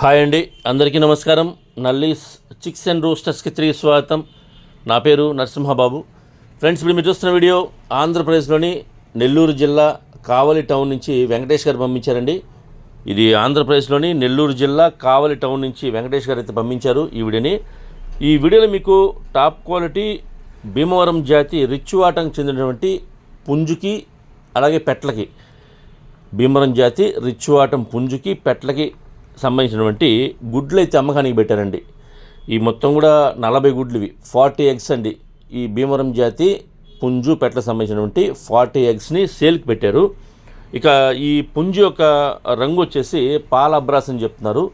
Hi అండి. అందరికీ నమస్కారం. నల్లీస్ చిక్స్ అండ్ రోస్టర్స్కి తిరిగి స్వాగతం. నా పేరు నరసింహబాబు. ఫ్రెండ్స్ ఇప్పుడు మీరు చూస్తున్న వీడియో ఆంధ్రప్రదేశ్లోని నెల్లూరు జిల్లా కావలి టౌన్ నుంచి వెంకటేష్ గారు పంపించారండి. ఇది ఆంధ్రప్రదేశ్లోని నెల్లూరు జిల్లా కావలి టౌన్ నుంచి వెంకటేష్ గారు అయితే పంపించారు ఈ వీడియోని. ఈ వీడియోలో మీకు టాప్ క్వాలిటీ భీమవరం జాతి రిచ్వాటంకి చెందినటువంటి పుంజుకి అలాగే పెట్లకి. భీమవరం జాతి రిచ్ పుంజుకి పెట్లకి సంబంధించినటువంటి గుడ్లు అయితే అమ్మకానికి పెట్టారండి. ఈ మొత్తం కూడా నలభై గుడ్లు ఇవి. ఫార్టీ ఎగ్స్ అండి. ఈ భీమవరం జాతి పుంజు పెట్ల సంబంధించినటువంటి ఫార్టీ ఎగ్స్ని సేల్కి పెట్టారు. ఇక ఈ పుంజు యొక్క రంగు వచ్చేసి పాల అబ్రాస్ అని చెప్తున్నారు.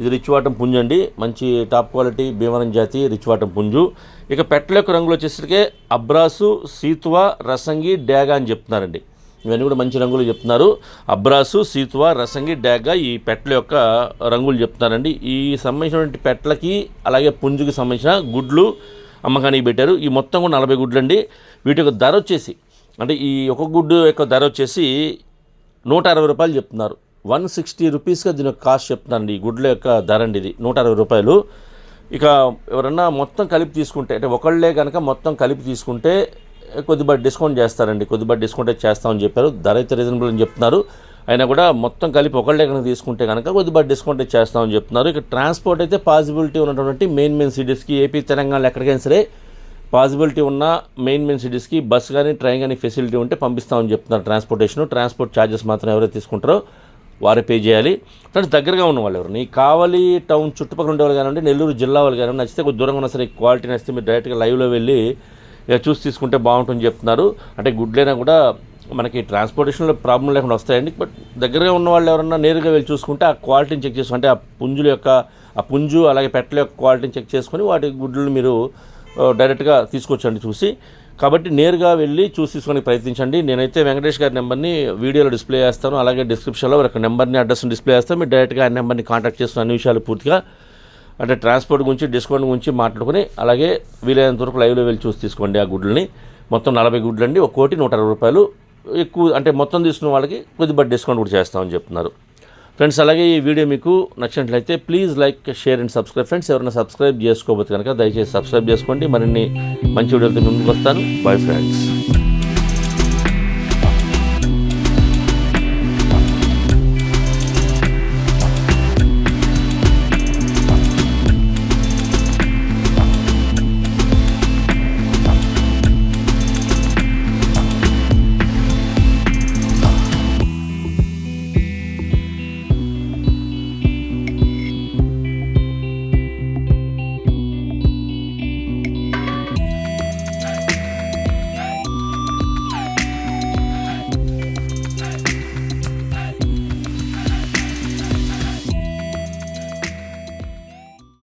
ఇది రిచ్ వాటం పుంజు అండి. మంచి టాప్ క్వాలిటీ భీమవరం జాతి రిచ్ వాటం పుంజు. ఇక పెట్టల యొక్క రంగులు వచ్చేసరికి అబ్రాసు సీత్వ రసంగి డేగా అని చెప్తున్నారండి. ఇవన్నీ కూడా మంచి రంగులు చెప్తున్నారు. అబ్రాసు సీతువా రసంగి డాగా ఈ పెట్టల యొక్క రంగులు చెప్తున్నారండి. ఈ సంబంధించినటువంటి పెట్టలకి అలాగే పుంజుకి సంబంధించిన గుడ్లు అమ్మకానికి పెట్టారు. ఈ మొత్తం కూడా నలభై గుడ్లు అండి వీటి యొక్క ధర వచ్చేసి అంటే ఈ ఒక గుడ్డు యొక్క ధర వచ్చేసి నూట అరవై రూపాయలు చెప్తున్నారు. వన్ సిక్స్టీ రూపీస్గా దీని యొక్క కాస్ట్ చెప్తున్నారండి. ఈ గుడ్ల యొక్క ధర అండి ఇది నూట అరవై రూపాయలు. ఇక ఎవరన్నా మొత్తం కలిపి తీసుకుంటే అంటే ఒకళ్ళే కనుక మొత్తం కలిపి తీసుకుంటే కొద్దిగా డిస్కౌంట్ చేస్తారండి. కొద్దిగా డిస్కౌంట్ అయితే చేస్తామని చెప్పారు. ధర అయితే రీజనబుల్ అని చెప్తున్నారు. అయినా కూడా మొత్తం కలిపి ఒకళ్ళే కనుక తీసుకుంటే కనుక కొద్దిగా డిస్కౌంట్ అయితే చేస్తామని చెప్తున్నారు. ఇక ట్రాన్స్పోర్ట్ అయితే పాసిబిలిటీ ఉన్నటువంటి మెయిన్ మెయిన్ సిటీస్కి ఏపీ తెలంగాణలో ఎక్కడికైనా సరే పాసిబిలిటీ ఉన్న మెయిన్ మెయిన్ సిటీస్కి బస్ కానీ ట్రైన్ కానీ ఫెసిలిటీ ఉంటే పంపిస్తామని చెప్తున్నారు ట్రాన్స్పోర్టేషన్ ట్రాన్స్పోర్ట్ ఛార్జెస్ మాత్రం ఎవరైతే తీసుకుంటారో వారే పే చేయాలి. ఫ్రెండ్స్ దగ్గరగా ఉన్న వాళ్ళు ఎవరు నీ కావలి టౌన్ చుట్టుపక్కల ఉండే వాళ్ళు కానివ్వండి నెల్లూరు జిల్లా వాళ్ళు కానివ్వండి నచ్చితే కొద్ది దూరంగా ఉన్నా సరే క్వాలిటీ నచ్చితే మీరు డైరెక్ట్గా లైవ్లో వెళ్ళి ఇక చూసి తీసుకుంటే బాగుంటుందని చెప్తున్నారు. అంటే గుడ్లైనా కూడా మనకి ట్రాన్స్పోర్టేషన్లో ప్రాబ్లం లేకుండా వస్తాయండి. బట్ దగ్గరగా ఉన్న వాళ్ళు ఎవరన్నా నేరుగా వెళ్ళి చూసుకుంటే ఆ క్వాలిటీని చెక్ చేసుకుంటే ఆ పుంజుల యొక్క ఆ పుంజు అలాగే పెట్టల యొక్క క్వాలిటీని చెక్ చేసుకొని వాటి గుడ్లను మీరు డైరెక్ట్గా తీసుకొచ్చండి చూసి. కాబట్టి నేరుగా వెళ్ళి చూసి తీసుకొని ప్రయత్నించండి. నేనైతే వెంకటేష్ గారి నెంబర్ని వీడియోలో డిస్ప్లే చేస్తాను. అలాగే డిస్క్రిప్షన్లో ఒక నెంబర్ని అడ్రస్ని డిస్ప్లే చేస్తాను. మీరు డైరెక్ట్గా ఆ నెంబర్ని కాంటాక్ట్ చేస్తున్న అన్ని విషయాలు పూర్తిగా అంటే ట్రాన్స్పోర్ట్ గురించి డిస్కౌంట్ గురించి మాట్లాడుకుని అలాగే వీలైనంత వరకు లైవ్లో వెళ్ళి చూసి తీసుకోండి ఆ గుడ్లని. మొత్తం నలభై గుడ్లు అండి ఒక కోటి నూట అరవై రూపాయలు. ఎక్కువ అంటే మొత్తం తీసుకున్న వాళ్ళకి కొద్దిగా డిస్కౌంట్ కూడా చేస్తామని చెప్తున్నారు. ఫ్రెండ్స్ అలాగే ఈ వీడియో మీకు నచ్చినట్లయితే please like share and subscribe. Friends ఎవరైనా సబ్స్క్రైబ్ చేసుకోవచ్చు కనుక దయచేసి సబ్స్క్రైబ్ చేసుకోండి. మరిన్ని మంచి వీడియోలతో ముందుకు వస్తాను. Bye friends.